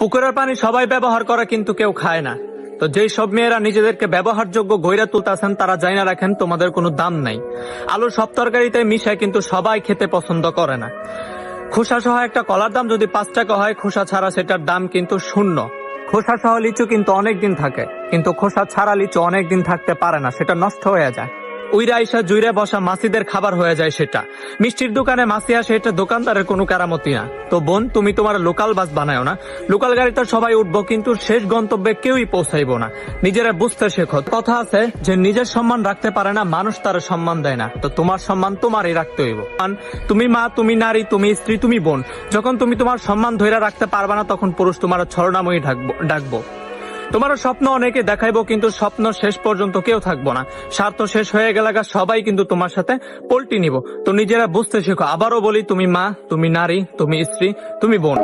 পুকুরের পানি সবাই ব্যবহার করে, কিন্তু কেউ খায় না। তো যেই সব মেয়েরা নিজেদেরকে ব্যবহারযোগ্য গইরা তুলতেছেন, তারা জানা রাখেন, তোমাদের কোনো দাম নাই। আলু সব তরকারিতে মিশায় কিন্তু সবাই খেতে পছন্দ করে না। খোসা সহ একটা কলার দাম যদি পাঁচ টাকা হয়, খোসা ছাড়া সেটার দাম কিন্তু শূন্য। খোসা সহ লিচু কিন্তু অনেক দিন থাকে, কিন্তু খোসা ছাড়া লিচু অনেক দিন থাকতে পারে না, সেটা নষ্ট হয়ে যায়। উইরা আইসা জুইরে বসা মাসিদের খাবার হয়ে যায় সেটা। মিষ্টির দোকানে মাসি আসে, এটা দোকানদারের কোনো কারামতি না। তো বোন, তুমি তোমার লোকাল বাস বানায় না। লোকাল গাড়িতে সবাই উঠবো, কিন্তু শেষ গন্তব্যে কেউই পৌঁছাইবো না। নিজেরা বুঝতে শেখো। কথা আছে যে নিজের সম্মান রাখতে পারে না, মানুষ তার সম্মান দেয় না। তো তোমার সম্মান তোমারই রাখতে হইব। তুমি মা, তুমি নারী, তুমি স্ত্রী, তুমি বোন। যখন তুমি তোমার সম্মান ধরে রাখতে পারবে না, তখন পুরুষ তোমার ছলনাময়ী ডাকবো ডাকবো। তোমার স্বপ্ন অনেকে দেখাইবো, কিন্তু স্বপ্ন শেষ পর্যন্ত কেউ থাকব না। স্বার্থ শেষ হয়ে গেলে সবাই কিন্তু তোমার সাথে পল্টি নিব। তো নিজেরা বুঝতে শেখো, আবারও বলি, তুমি মা, তুমি নারী, তুমি স্ত্রী, তুমি বোন।